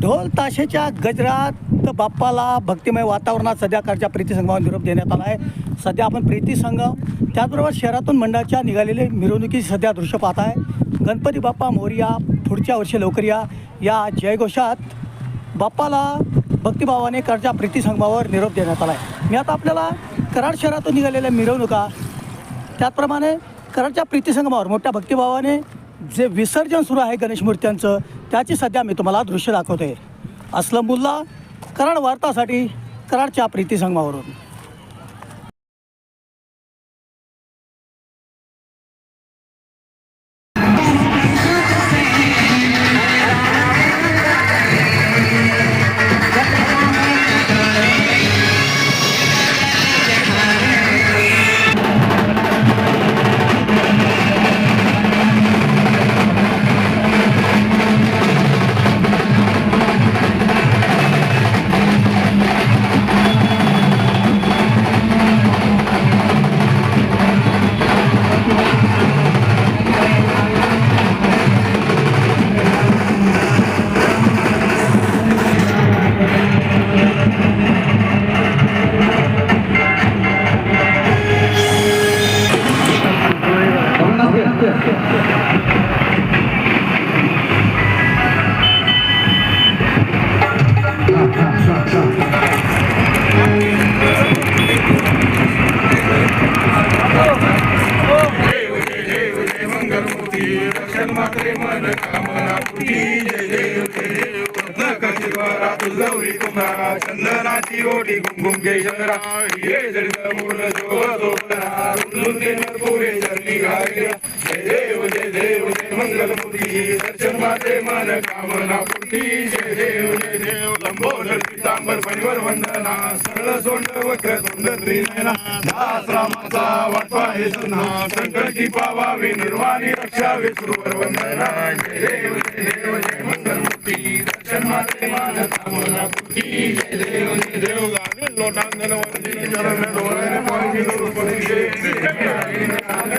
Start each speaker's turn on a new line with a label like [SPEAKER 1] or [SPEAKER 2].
[SPEAKER 1] ढोल ताशेच्या गजरात बाप्पाला भक्तिमय वातावरणात सध्या कारच्या प्रीती निरोप देण्यात आला आहे. सध्या आपण प्रीतीसंघ त्याचबरोबर शहरातून मंडळाच्या निघालेले मिरवणुकी सध्या दृश्य पाहत आहे. गणपती बाप्पा मोरिया पुढच्या वर्षी लवकर या. या जयघोषात बाप्पाला भक्तिभावाने कारच्या प्रीतीसंघावर निरोप देण्यात आला आहे. मी आता आपल्याला कराड शहरातून निघालेल्या मिरवणुका त्याचप्रमाणे कराडच्या प्रीतिसंगमावर मोठ्या भक्तिभावाने जे विसर्जन सुरू आहे गणेश मूर्त्यांचं त्याची सध्या मी तुम्हाला दृश्य दाखवते. असलम मुल्ला कराड वार्तासाठी कराडच्या प्रीती
[SPEAKER 2] संगमावरून गौरी कुमारा चंदनाची ओटी कुंकुम केशरा हे जरित मूल शोभरा उल्लुंदेन पुरे जय देव जय देव जय मंगलमूर्ती दर्शन माते मन कामना पूर्ती जय देव जय देव लंबोदर पितांबर परिवर वंदना सरळ सोंड वक्र तोंड त्रिनयना दास रामाचा वाटवा हे सुना संकटी पावावी निर्वाणी रक्षा सुरवर वंदना जय देव जय देव जय मंगलमूर्ती दर्शन माते मन कामना पूर्ती जय देव जय देव गाणे लोटांगण वंदिनी चरण डोळे पाणी रूप जय